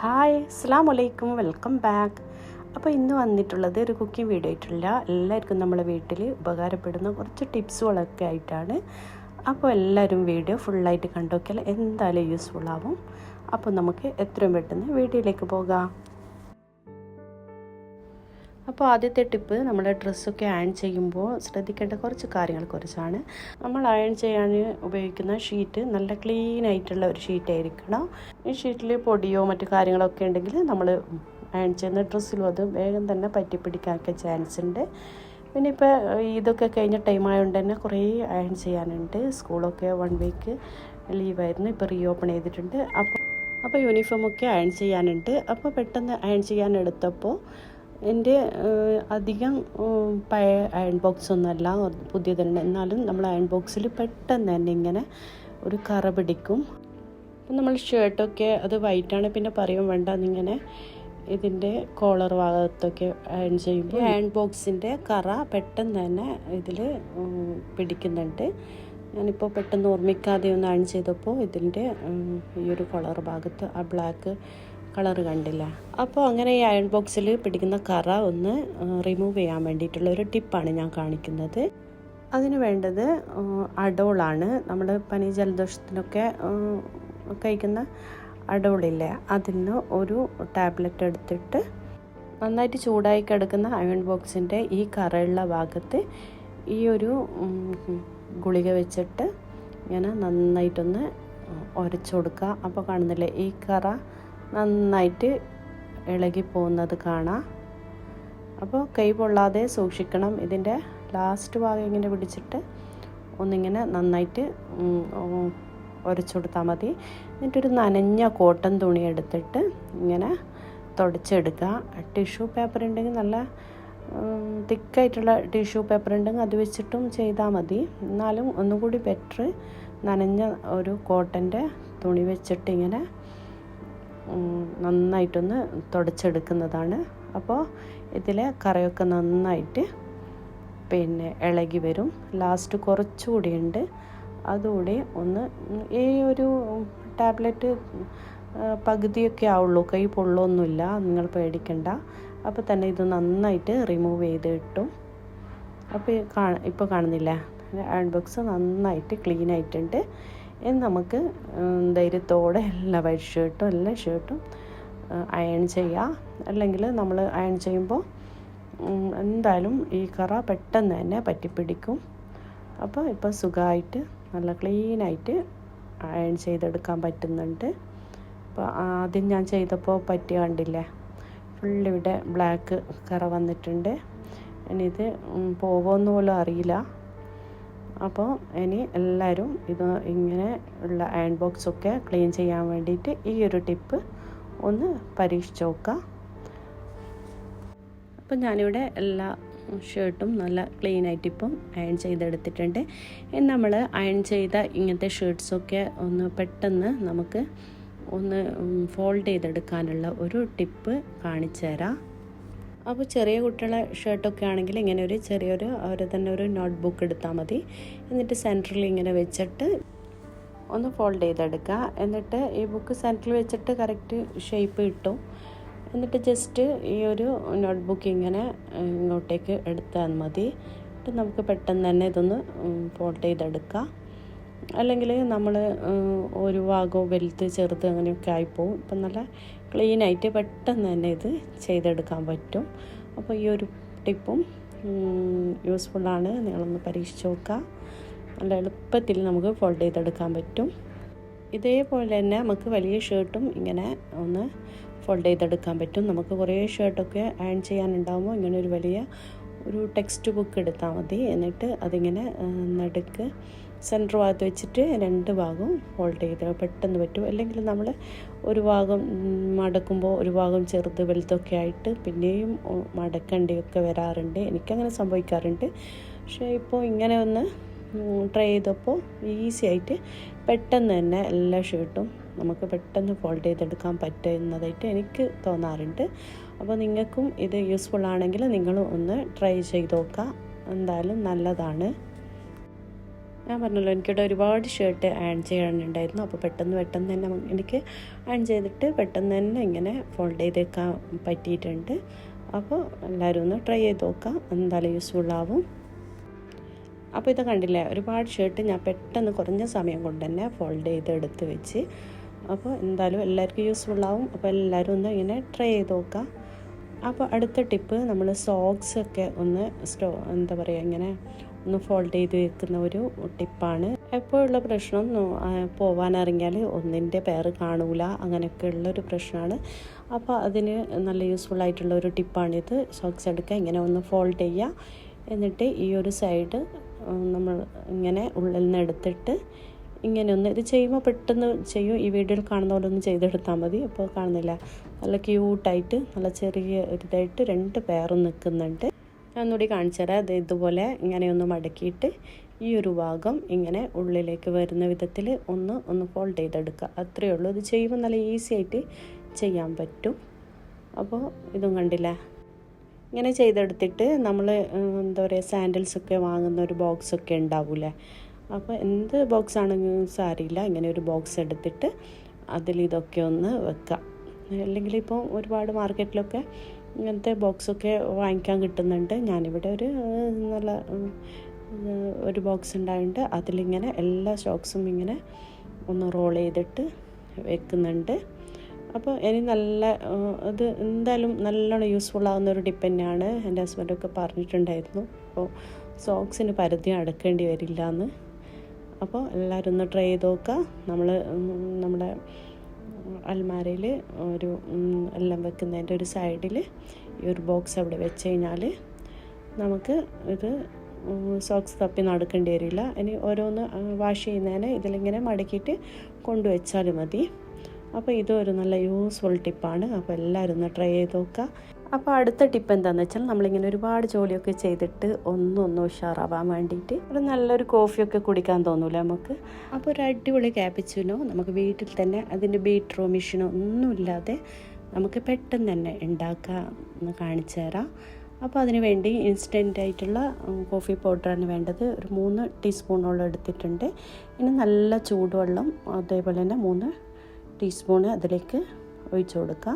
Hi അസ്സാം വലൈക്കും welcome back. അപ്പോൾ ഇന്ന് വന്നിട്ടുള്ളത് ഒരു കുക്കിംഗ് വീഡിയോ ആയിട്ടില്ല. എല്ലാവർക്കും നമ്മളെ വീട്ടിൽ ഉപകാരപ്പെടുന്ന കുറച്ച് ടിപ്സുകളൊക്കെ ആയിട്ടാണ്. അപ്പോൾ എല്ലാവരും വീഡിയോ ഫുള്ളായിട്ട് കണ്ടുനോക്കിയാൽ എന്തായാലും യൂസ്ഫുൾ ആവും. അപ്പോൾ നമുക്ക് എത്രയും പെട്ടെന്ന് വീഡിയോയിലേക്ക് പോകാം. അപ്പോൾ ആദ്യത്തെ ടിപ്പ് നമ്മുടെ ഡ്രസ്സൊക്കെ അയൺ ചെയ്യുമ്പോൾ ശ്രദ്ധിക്കേണ്ട കുറച്ച് കാര്യങ്ങൾ കുറിച്ചാണ്. നമ്മൾ അയൺ ചെയ്യാൻ ഉപയോഗിക്കുന്ന ഷീറ്റ് നല്ല ക്ലീൻ ആയിട്ടുള്ള ഒരു ഷീറ്റ് ആയിരിക്കണം ഈ ഷീറ്റിൽ പൊടിയോ മറ്റു കാര്യങ്ങളൊക്കെ ഉണ്ടെങ്കിൽ നമ്മൾ അയൺ ചെയ്യുന്ന ഡ്രസ്സിലും അത് വേഗം തന്നെ പറ്റിപ്പിടിക്കാനൊക്കെ ചാൻസ് ഉണ്ട് പിന്നെ ഇപ്പോൾ ഇതൊക്കെ കഴിഞ്ഞ ടൈം ആയതുകൊണ്ട് തന്നെ കുറേ അയൺ ചെയ്യാനുണ്ട്. സ്കൂളൊക്കെ വൺ വീക്ക് ലീവായിരുന്നു ഇപ്പോൾ റീ ഓപ്പൺ ചെയ്തിട്ടുണ്ട്. അപ്പോൾ അപ്പോൾ യൂണിഫോമൊക്കെ അയൺ ചെയ്യാനുണ്ട്. അപ്പോൾ പെട്ടെന്ന് അയൺ ചെയ്യാൻ എടുത്തപ്പോൾ എന്റെ അധികം പഴയ അയൺ ബോക്സ് ഒന്നുമല്ല പുതിയതുണ്ട്. എന്നാലും നമ്മൾ അയൺ ബോക്സിൽ പെട്ടെന്ന് തന്നെ ഇങ്ങനെ ഒരു കറ പിടിക്കും. അപ്പം നമ്മൾ ഷർട്ടൊക്കെ അത് വൈറ്റാണ് പിന്നെ പറയും വേണ്ട എന്നിങ്ങനെ ഇതിന്റെ കോളർ ഭാഗത്തൊക്കെ അയൺ ചെയ്യുമ്പോൾ അയൺ ബോക്സിന്റെ കറ പെട്ടെന്ന് തന്നെ ഇതിൽ പിടിക്കുന്നുണ്ട്. ഞാനിപ്പോൾ പെട്ടെന്ന് ഓർമ്മിക്കാതെ ഒന്ന് അയൺ ചെയ്തപ്പോൾ ഇതിന്റെ ഈ ഒരു കോളർ ഭാഗത്ത് ആ ബ്ലാക്ക് കളർ കണ്ടില്ല. അപ്പോൾ അങ്ങനെ ഈ അയൺ ബോക്സിൽ പിടിക്കുന്ന കറ ഒന്ന് റിമൂവ് ചെയ്യാൻ വേണ്ടിയിട്ടുള്ള ഒരു ടിപ്പാണ് ഞാൻ കാണിക്കുന്നത്. അതിന് വേണ്ടത് അഡോളാണ് നമ്മൾ പനി ജലദോഷത്തിനൊക്കെ കഴിക്കുന്ന അഡോളില്ലേ അതിന് ഒരു ടാബ്ലറ്റ് എടുത്തിട്ട് നന്നായിട്ട് ചൂടായി കിടക്കുന്ന അയൺ ബോക്സിന്റെ ഈ കറയുള്ള ഭാഗത്ത് ഈ ഒരു ഗുളിക വെച്ചിട്ട് ഇങ്ങനെ നന്നായിട്ടൊന്ന് ഉരച്ചു കൊടുക്കുക. അപ്പോൾ കാണുന്നില്ലേ ഈ കറ നന്നായിട്ട് ഇളകി പോകുന്നത് കാണാം. അപ്പോൾ കൈ പൊള്ളാതെ സൂക്ഷിക്കണം. ഇതിന്റെ ലാസ്റ്റ് ഭാഗം ഇങ്ങനെ പിടിച്ചിട്ട് ഒന്നിങ്ങനെ നന്നായിട്ട് ഉരച്ചു കൊടുത്താൽ മതി. എന്നിട്ടൊരു നനഞ്ഞ കോട്ടൺ തുണി എടുത്തിട്ട് ഇങ്ങനെ തുടച്ചെടുക്കുക. ടിഷ്യൂ പേപ്പർ ഉണ്ടെങ്കിൽ നല്ല തിക്കായിട്ടുള്ള ടിഷ്യൂ പേപ്പർ ഉണ്ടെങ്കിൽ അത് വെച്ചിട്ടും ചെയ്താൽ മതി. എന്നാലും ഒന്നുകൂടി ബെറ്റർ നനഞ്ഞ ഒരു കോട്ടന്റെ തുണി വെച്ചിട്ട് ഇങ്ങനെ നന്നായിട്ടൊന്ന് തുടച്ചെടുക്കുന്നതാണ്. അപ്പോൾ ഇതിലെ കറയൊക്കെ നന്നായിട്ട് പിന്നെ ഇളകി വരും. ലാസ്റ്റ് കുറച്ചുകൂടി ഉണ്ട്. അതുകൂടി ഒന്ന് ഈ ഒരു ടാബ്ലറ്റ് പകുതിയൊക്കെ ആവുള്ളൂ. കൈ പൊള്ളൊന്നുമില്ല. നിങ്ങൾ പേടിക്കണ്ട. അപ്പോൾ തന്നെ ഇത് നന്നായിട്ട് റിമൂവ് ചെയ്ത് കിട്ടും അപ്പോൾ കാണ ഇപ്പോൾ കാണുന്നില്ല? അയൺ ബോക്സ് നന്നായിട്ട് ക്ലീൻ ആയിട്ടുണ്ട്. നമുക്ക് ധൈര്യത്തോടെ എല്ലാ വൈറ്റ് ഷർട്ടും എല്ലാ ഷർട്ടും അയൺ ചെയ്യാം. അല്ലെങ്കിൽ നമ്മൾ അയൺ ചെയ്യുമ്പോൾ എന്തായാലും ഈ കറ പെട്ടെന്ന് തന്നെ പറ്റിപ്പിടിക്കും. അപ്പോൾ ഇപ്പോൾ സുഖമായിട്ട് നല്ല ക്ലീനായിട്ട് അയൺ ചെയ്തെടുക്കാൻ പറ്റുന്നുണ്ട്. അപ്പോൾ ആദ്യം ഞാൻ ചെയ്തപ്പോൾ പറ്റി കണ്ടില്ലേ? ഫുള്ളിവിടെ ബ്ലാക്ക് കറ വന്നിട്ടുണ്ട്. ഇനി ഇത് പോവുമെന്ന് പോലും അറിയില്ല. അപ്പോൾ ഇനി എല്ലാവരും ഇത് ഇങ്ങനെ ഉള്ള അയൺ ബോക്സൊക്കെ ക്ലീൻ ചെയ്യാൻ വേണ്ടിയിട്ട് ഈ ഒരു ടിപ്പ് ഒന്ന് പരീക്ഷിച്ച് നോക്കാം. അപ്പം ഞാനിവിടെ എല്ലാ ഷർട്ടും നല്ല ക്ലീൻ ആയിട്ട് ഇപ്പം അയൺ ചെയ്തെടുത്തിട്ടുണ്ട്. നമ്മൾ അയൺ ചെയ്ത ഇങ്ങനത്തെ ഷർട്ട്സൊക്കെ ഒന്ന് പെട്ടെന്ന് നമുക്ക് ഒന്ന് ഫോൾഡ് ചെയ്തെടുക്കാനുള്ള ഒരു ടിപ്പ് കാണിച്ചു തരാം. അപ്പോൾ ചെറിയ കുട്ടികളെ ഷർട്ടൊക്കെ ആണെങ്കിൽ ഇങ്ങനെ ഒരു ചെറിയൊരു അവർ തന്നെ ഒരു നോട്ട് ബുക്ക് എടുത്താൽ മതി. എന്നിട്ട് സെന്ററിൽ ഇങ്ങനെ വെച്ചിട്ട് ഒന്ന് ഫോൾഡ് ചെയ്തെടുക്കുക. എന്നിട്ട് ഈ ബുക്ക് സെന്ററിൽ വെച്ചിട്ട് കറക്റ്റ് ഷേപ്പ് കിട്ടും. എന്നിട്ട് ജസ്റ്റ് ഈ ഒരു നോട്ട് ബുക്ക് ഇങ്ങനെ ഇങ്ങോട്ടേക്ക് എടുത്താൽ മതി. എന്നിട്ട് നമുക്ക് പെട്ടെന്ന് തന്നെ ഇതൊന്ന് ഫോൾഡ് ചെയ്തെടുക്കാം അല്ലെങ്കിൽ നമ്മൾ ഒരു ഭാഗവും വലുത് ചെറുത് അങ്ങനെയൊക്കെ ആയിപ്പോവും ഇപ്പം നല്ല ക്ലീനായിട്ട് പെട്ടെന്ന് തന്നെ ഇത് ചെയ്തെടുക്കാൻ പറ്റും. അപ്പോൾ ഈ ഒരു ടിപ്പും യൂസ്ഫുള്ളാണ് നിങ്ങളൊന്ന് പരീക്ഷിച്ച് നോക്കുക. നല്ല എളുപ്പത്തിൽ നമുക്ക് ഫോൾഡ് ചെയ്തെടുക്കാൻ പറ്റും. ഇതേപോലെ തന്നെ നമുക്ക് വലിയ ഷർട്ടും ഇങ്ങനെ ഒന്ന് ഫോൾഡ് ചെയ്തെടുക്കാൻ പറ്റും. നമുക്ക് കുറേ ഷർട്ടൊക്കെ അയൺ ചെയ്യാനുണ്ടാകുമ്പോൾ ഇങ്ങനെ ഒരു വലിയ ഒരു ടെക്സ്റ്റ് ബുക്ക് എടുത്താൽ മതി. എന്നിട്ട് അതിങ്ങനെ നടുക്ക് സെന്റർ ഭാഗത്ത് വെച്ചിട്ട് രണ്ട് ഭാഗവും ഫോൾഡ് ചെയ്ത് പെട്ടെന്ന് പറ്റും. അല്ലെങ്കിൽ നമ്മൾ ഒരു ഭാഗം മടക്കുമ്പോൾ ഒരു ഭാഗം ചെറുത് വലുതൊക്കെ ആയിട്ട് പിന്നെയും മടക്കേണ്ടിയൊക്കെ വരാറുണ്ട്. എനിക്കങ്ങനെ സംഭവിക്കാറുണ്ട്. പക്ഷേ ഇപ്പോൾ ഇങ്ങനെ ഒന്ന് ട്രൈ ചെയ്തപ്പോൾ ഈസി ആയിട്ട് പെട്ടെന്ന് തന്നെ എല്ലാ ഷർട്ടും നമുക്ക് പെട്ടെന്ന് ഫോൾഡ് ചെയ്തെടുക്കാൻ പറ്റുന്നതായിട്ട് എനിക്ക് തോന്നാറുണ്ട്. അപ്പോൾ നിങ്ങൾക്കും ഇത് യൂസ്ഫുൾ ആണെങ്കിൽ നിങ്ങളും ഒന്ന് ട്രൈ ചെയ്ത് നോക്കുക. എന്തായാലും നല്ലതാണ്. ഞാൻ പറഞ്ഞല്ലോ എനിക്കിവിടെ ഒരുപാട് ഷർട്ട് ആഡ് ചെയ്യാനുണ്ടായിരുന്നു. അപ്പോൾ പെട്ടെന്ന് പെട്ടെന്ന് തന്നെ എനിക്ക് ആഡ് ചെയ്തിട്ട് പെട്ടെന്ന് തന്നെ ഇങ്ങനെ ഫോൾഡ് ചെയ്തേക്കാൻ പറ്റിയിട്ടുണ്ട്. അപ്പോൾ എല്ലാവരും ഒന്ന് ട്രൈ ചെയ്ത് നോക്കാം എന്തായാലും യൂസ്ഫുൾ ആവും. അപ്പോൾ ഇത് കണ്ടില്ലേ ഒരുപാട് ഷർട്ട് ഞാൻ പെട്ടെന്ന് കുറഞ്ഞ സമയം കൊണ്ട് തന്നെ ഫോൾഡ് ചെയ്ത് എടുത്ത് വെച്ച്. അപ്പോൾ എന്തായാലും എല്ലാവർക്കും യൂസ്ഫുൾ ആവും. അപ്പോൾ എല്ലാവരും ഒന്ന് ഇങ്ങനെ ട്രൈ ചെയ്ത് നോക്കാം. അപ്പോൾ അടുത്ത ടിപ്പ് നമ്മൾ സോക്സ് ഒക്കെ ഒന്ന് സ്റ്റോ എന്താ പറയുക ഇങ്ങനെ ഒന്ന് ഫോൾഡ് ചെയ്ത് വെക്കുന്ന ഒരു ടിപ്പാണ്. എപ്പോഴുള്ള പ്രശ്നം പോവാനിറങ്ങിയാൽ ഒന്നിന്റെ പേര് കാണൂല അങ്ങനെയൊക്കെ ഉള്ളൊരു പ്രശ്നമാണ് അപ്പോൾ അതിന് നല്ല യൂസ്ഫുൾ ആയിട്ടുള്ള ഒരു ടിപ്പാണിത്. സോക്സ് എടുക്കുക ഇങ്ങനെ ഒന്ന് ഫോൾഡ് ചെയ്യുക. എന്നിട്ട് ഈ ഒരു സൈഡ് നമ്മൾ ഇങ്ങനെ ഉള്ളിൽ നിന്ന് എടുത്തിട്ട് ഇങ്ങനെ ഒന്ന് ഇത് ചെയ്യുമ്പോൾ പെട്ടെന്ന് ചെയ്യും. ഈ വീഡിയോയിൽ കാണുന്ന പോലെ ഒന്ന് ചെയ്തെടുത്താൽ മതി. അപ്പോൾ കാണുന്നില്ല. നല്ല ക്യൂട്ടായിട്ട് നല്ല ചെറിയ ഒരിതായിട്ട് രണ്ട് പേറും നിൽക്കുന്നുണ്ട്. ഞാൻ ഒന്നുകൂടി കാണിച്ചു തരാം. അത് ഇതുപോലെ ഇങ്ങനെ ഒന്ന് മടക്കിയിട്ട് ഈ ഒരു ഭാഗം ഇങ്ങനെ ഉള്ളിലേക്ക് വരുന്ന വിധത്തിൽ ഒന്ന് ഒന്ന് ഫോൾഡ് ചെയ്തെടുക്കുക. അത്രയേ ഉള്ളൂ. ഇത് ചെയ്യുമ്പോൾ നല്ല ഈസി ആയിട്ട് ചെയ്യാൻ പറ്റും. അപ്പോൾ ഇതും കണ്ടില്ല? ഇങ്ങനെ ചെയ്തെടുത്തിട്ട് നമ്മൾ എന്താ പറയുക സാൻഡൽസൊക്കെ വാങ്ങുന്ന ഒരു ബോക്സൊക്കെ ഉണ്ടാവില്ലേ? അപ്പോൾ എന്ത് ബോക്സ് ആണെങ്കിലും സാരിയില്ല. ഇങ്ങനെ ഒരു ബോക്സ് എടുത്തിട്ട് അതിൽ ഇതൊക്കെ ഒന്ന് വെക്കാം. അല്ലെങ്കിൽ ഇപ്പോൾ ഒരുപാട് മാർക്കറ്റിലൊക്കെ ഇങ്ങനത്തെ ബോക്സൊക്കെ വാങ്ങിക്കാൻ കിട്ടുന്നുണ്ട്. ഞാനിവിടെ ഒരു നല്ല ഒരു ബോക്സ് ഉണ്ടായിട്ട് അതിലിങ്ങനെ എല്ലാ സ്റ്റോക്സും ഇങ്ങനെ ഒന്ന് റോൾ ചെയ്തിട്ട് വെക്കുന്നുണ്ട്. അപ്പോൾ ഇനി നല്ല അത് എന്തായാലും നല്ലോണം യൂസ്ഫുൾ ആകുന്ന ഒരു ടിപ്പ് തന്നെയാണ്. എന്റെ ഹസ്ബൻഡൊക്കെ പറഞ്ഞിട്ടുണ്ടായിരുന്നു. അപ്പോൾ സോക്സിന് പരിധി അടക്കേണ്ടി വരില്ല എന്ന് അപ്പോൾ എല്ലാവരും ഒന്ന് ട്രൈ ചെയ്ത് നോക്കുക. നമ്മൾ നമ്മുടെ അൽമാരയിൽ ഒരു എല്ലാം വെക്കുന്നതിന്റെ ഒരു സൈഡിൽ ഈ ഒരു ബോക്സ് അവിടെ വെച്ച് കഴിഞ്ഞാൽ നമുക്ക് ഇത് സോക്സ് തപ്പി നടക്കേണ്ടി വരില്ല. ഇനി ഓരോന്ന് വാഷ് ചെയ്യുന്നതിന് ഇതിലിങ്ങനെ മടക്കിയിട്ട് കൊണ്ടുവച്ചാൽ മതി. അപ്പോൾ ഇതൊരു നല്ല യൂസ്ഫുൾ ടിപ്പാണ് അപ്പോൾ എല്ലാവരും ഒന്ന് ട്രൈ ചെയ്ത് നോക്കുക. അപ്പോൾ അടുത്ത ടിപ്പ് എന്താണെന്ന് വെച്ചാൽ നമ്മളിങ്ങനെ ഒരുപാട് ജോലിയൊക്കെ ചെയ്തിട്ട് ഒന്നൊന്നും ഉഷാറാവാൻ വേണ്ടിയിട്ട് ഒരു നല്ലൊരു കോഫിയൊക്കെ കുടിക്കാൻ തോന്നൂല നമുക്ക്? അപ്പോൾ ഒരു അടിപൊളി ക്യാപിച്ചിനോ നമുക്ക് വീട്ടിൽ തന്നെ അതിന്റെ ബീട്രോ മെഷീനോ ഒന്നുമില്ലാതെ നമുക്ക് പെട്ടെന്ന് തന്നെ ഉണ്ടാക്കാം എന്ന് കാണിച്ചു തരാം. അപ്പോൾ അതിന് വേണ്ടി ഇൻസ്റ്റന്റ് ആയിട്ടുള്ള കോഫി പൗഡറാണ് വേണ്ടത്. ഒരു മൂന്ന് ടീസ്പൂണോളം എടുത്തിട്ടുണ്ട്. ഇനി നല്ല ചൂടുവെള്ളം അതേപോലെ തന്നെ മൂന്ന് ടീസ്പൂണ് അതിലേക്ക് ഒഴിച്ചു കൊടുക്കുക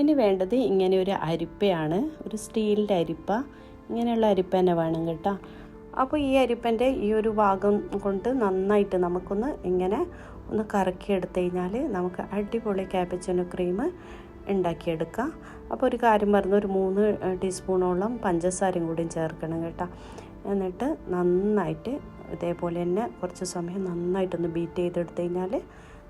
ഇനി വേണ്ടത് ഇങ്ങനെ ഒരു അരിപ്പയാണ്. ഒരു സ്റ്റീലിന്റെ അരിപ്പ. ഇങ്ങനെയുള്ള അരിപ്പ തന്നെ വേണം കേട്ടോ. അപ്പോൾ ഈ അരിപ്പന്റെ ഈ ഒരു ഭാഗം കൊണ്ട് നന്നായിട്ട് നമുക്കൊന്ന് ഇങ്ങനെ ഒന്ന് കറക്കി എടുത്തു കഴിഞ്ഞാൽ നമുക്ക് അടിപൊളി ക്യാപ്പച്ചിനോ ക്രീം ഉണ്ടാക്കിയെടുക്കാം. അപ്പോൾ ഒരു കാര്യം പറഞ്ഞ ഒരു മൂന്ന് ടീസ്പൂണോളം പഞ്ചസാരയും കൂടിയും ചേർക്കണം കേട്ടോ. എന്നിട്ട് നന്നായിട്ട് ഇതേപോലെ തന്നെ കുറച്ച് സമയം നന്നായിട്ടൊന്ന് ബീറ്റ് ചെയ്തെടുത്തു കഴിഞ്ഞാൽ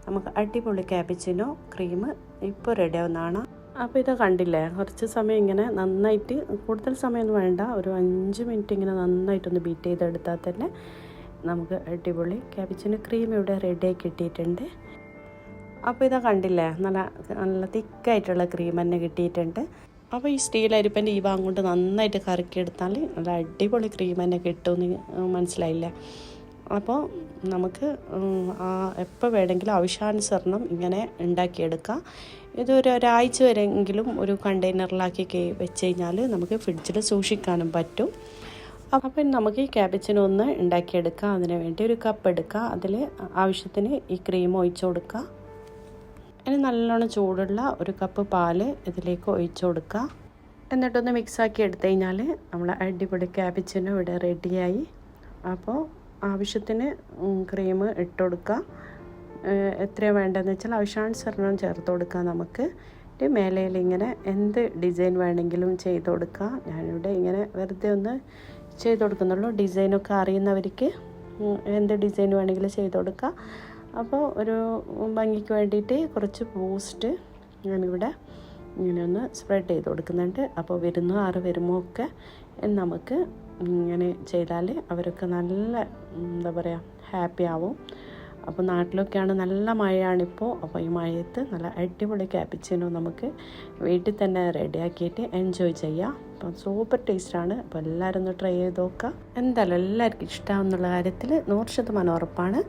നമുക്ക് അടിപൊളി ക്യാബിച്ചിനോ ക്രീം ഇപ്പോൾ റെഡിയാവുന്നതാണ് അപ്പോൾ ഇത് കണ്ടില്ലേ? കുറച്ച് സമയം ഇങ്ങനെ നന്നായിട്ട് കൂടുതൽ സമയമൊന്നും വേണ്ട ഒരു അഞ്ച് മിനിറ്റ് ഇങ്ങനെ നന്നായിട്ടൊന്ന് ബീറ്റ് ചെയ്തെടുത്താൽ തന്നെ നമുക്ക് അടിപൊളി ക്യാബിച്ചിന് ക്രീം ഇവിടെ റെഡിയായി കിട്ടിയിട്ടുണ്ട്. അപ്പോൾ ഇതാ കണ്ടില്ലേ? നല്ല നല്ല തിക്കായിട്ടുള്ള ക്രീം തന്നെ കിട്ടിയിട്ടുണ്ട്. അപ്പോൾ ഈ സ്റ്റീൽ അരിപ്പന്റെ ഈ ഭാഗം കൊണ്ട് നന്നായിട്ട് കറക്കിയെടുത്താൽ നല്ല അടിപൊളി ക്രീം തന്നെ കിട്ടുമെന്ന് മനസ്സിലായില്ലേ? അപ്പോൾ നമുക്ക് എപ്പോൾ വേണമെങ്കിലും ആവശ്യാനുസരണം ഇങ്ങനെ ഉണ്ടാക്കിയെടുക്കാം. ഇതൊരു ഒരാഴ്ച വരെയെങ്കിലും ഒരു കണ്ടെയ്നറിലാക്കി വെച്ച് കഴിഞ്ഞാൽ നമുക്ക് ഫ്രിഡ്ജിൽ സൂക്ഷിക്കാനും പറ്റും. അപ്പോൾ നമുക്ക് ഈ ക്യാബേജിനൊന്ന് ഉണ്ടാക്കിയെടുക്കാം. അതിന് വേണ്ടി ഒരു കപ്പ് എടുക്കുക അതിൽ ആവശ്യത്തിന് ഈ ക്രീം ഒഴിച്ചു കൊടുക്കുക ഇനി നല്ലോണം ചൂടുള്ള ഒരു കപ്പ് പാൽ ഇതിലേക്ക് ഒഴിച്ചു കൊടുക്കുക എന്നിട്ടൊന്ന് മിക്സാക്കി എടുത്തു കഴിഞ്ഞാൽ നമ്മൾ അടിപൊളി ക്യാബേജിനും ഇവിടെ റെഡിയായി. അപ്പോൾ ആവശ്യത്തിന് ക്രീം ഇട്ട് കൊടുക്കുക എത്രയാണ് വേണ്ടതെന്ന് വെച്ചാൽ ആവശ്യാനുസരണം ചേർത്ത് കൊടുക്കുക നമുക്ക്. മേലയിൽ ഇങ്ങനെ എന്ത് ഡിസൈൻ വേണമെങ്കിലും ചെയ്ത് കൊടുക്കുക ഞാനിവിടെ ഇങ്ങനെ വെറുതെ ഒന്ന് ചെയ്ത് കൊടുക്കുന്നുള്ളൂ. ഡിസൈനൊക്കെ അറിയുന്നവർക്ക് എന്ത് ഡിസൈൻ വേണമെങ്കിലും ചെയ്ത് കൊടുക്കുക അപ്പോൾ ഒരു ഭംഗിക്ക് വേണ്ടിയിട്ട് കുറച്ച് ബൂസ്റ്റ് ഞാനിവിടെ ഇങ്ങനെ ഒന്ന് സ്പ്രെഡ് ചെയ്ത് കൊടുക്കുന്നുണ്ട്. അപ്പോൾ വരുന്നോ ആറ് വരുമോ ഒക്കെ നമുക്ക് ഇങ്ങനെ ചെയ്താൽ അവരൊക്കെ നല്ല എന്താ പറയുക ഹാപ്പി ആവും. അപ്പോൾ നാട്ടിലൊക്കെയാണ് നല്ല മഴയാണിപ്പോൾ അപ്പോൾ ഈ മഴയത്ത് നല്ല അടിപൊളി ക്യാപിച്ചിനോ നമുക്ക് വീട്ടിൽ തന്നെ റെഡിയാക്കിയിട്ട് എൻജോയ് ചെയ്യാം. അപ്പം സൂപ്പർ ടേസ്റ്റാണ് അപ്പോൾ എല്ലാവരും ഒന്ന് ട്രൈ ചെയ്ത് നോക്കുക എന്തായാലും എല്ലാവർക്കും ഇഷ്ടമാവുന്നുള്ള കാര്യത്തിൽ നൂറ് ശതമാനം ഉറപ്പാണ്.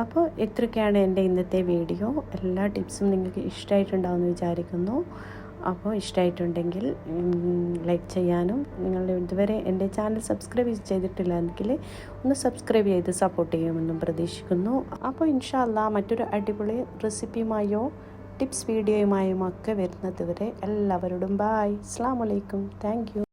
അപ്പോൾ ഇത്രയൊക്കെയാണ് എന്റെ ഇന്നത്തെ വീഡിയോ എല്ലാ ടിപ്സും നിങ്ങൾക്ക് ഇഷ്ടമായിട്ടുണ്ടാവുമെന്ന് വിചാരിക്കുന്നു. അപ്പോൾ ഇഷ്ടമായിട്ടുണ്ടെങ്കിൽ ലൈക്ക് ചെയ്യാനും നിങ്ങൾ ഇതുവരെ എന്റെ ചാനൽ സബ്സ്ക്രൈബ് ചെയ്തിട്ടില്ല എങ്കിൽ ഒന്ന് സബ്സ്ക്രൈബ് ചെയ്ത് സപ്പോർട്ട് ചെയ്യുമെന്നും പ്രതീക്ഷിക്കുന്നു. അപ്പോൾ ഇൻഷാല്ല മറ്റൊരു അടിപൊളി റെസിപ്പിയുമായോ ടിപ്സ് വീഡിയോയുമായും ഒക്കെ വരുന്നത് വരെ എല്ലാവരോടും ബായ് അസ്സാം വലൈക്കും താങ്ക്